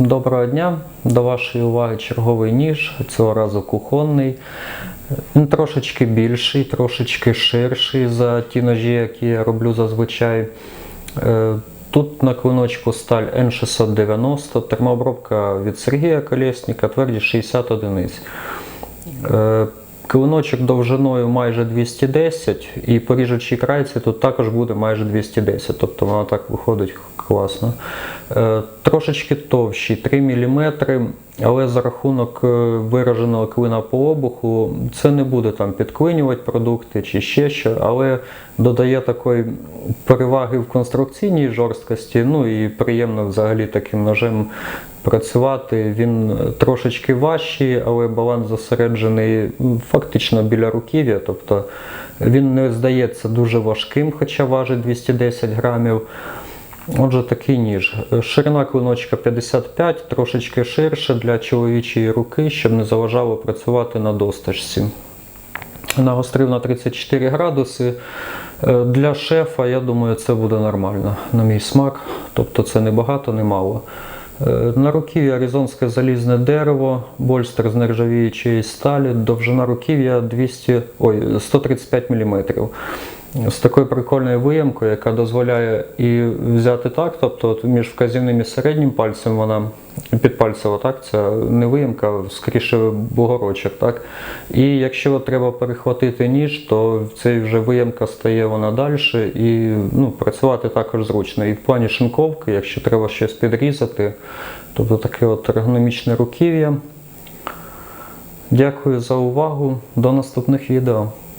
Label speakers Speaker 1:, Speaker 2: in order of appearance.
Speaker 1: Доброго дня! До вашої уваги черговий ніж, цього разу кухонний. Він трошечки більший, трошечки ширший за ті ножі, які я роблю зазвичай. Е, Тут на клиночку сталь N690, термообробка від Сергія Колєсника, твердість 60 одиниць. Е, Клиночок довжиною майже 210 і по ріжучій крайці тут також буде майже 210, тобто воно так виходить класно. Е, Трошечки товщий, 3 мм, але за рахунок е, вираженого клина по обуху це не буде там підклинювати продукти чи ще що, але додає такої переваги в конструкційній жорсткості. Ну і приємно взагалі таким ножем працювати. Він трошечки важчий, але баланс зосереджений фактично біля руків'я. Тобто він не здається дуже важким, хоча важить 210 грамів. Отже, такий ніж. Ширина клиночка 55, трошечки ширше для чоловічої руки, щоб не заважало працювати на досточці. Нагострив на 34 градуси. Е, Для шефа, я думаю, це буде нормально, на мій смак. Тобто це не багато, не мало. Е, На руків'я аризонське залізне дерево, больстер з нержавіючої сталі, довжина руків'я 200, ой, 135 мм. З такою прикольною виємкою, яка дозволяє і взяти так, тобто от між вказівним і середнім пальцем вона підпальцева, так, це не виємка, скоріше бугорочок. Так? І якщо треба перехватити ніж, то цей вже виємка стає вона далі і ну, працювати також зручно. І в плані шинковки, якщо треба щось підрізати, тобто таке от ергономічне руків'я. Дякую за увагу. До наступних відео.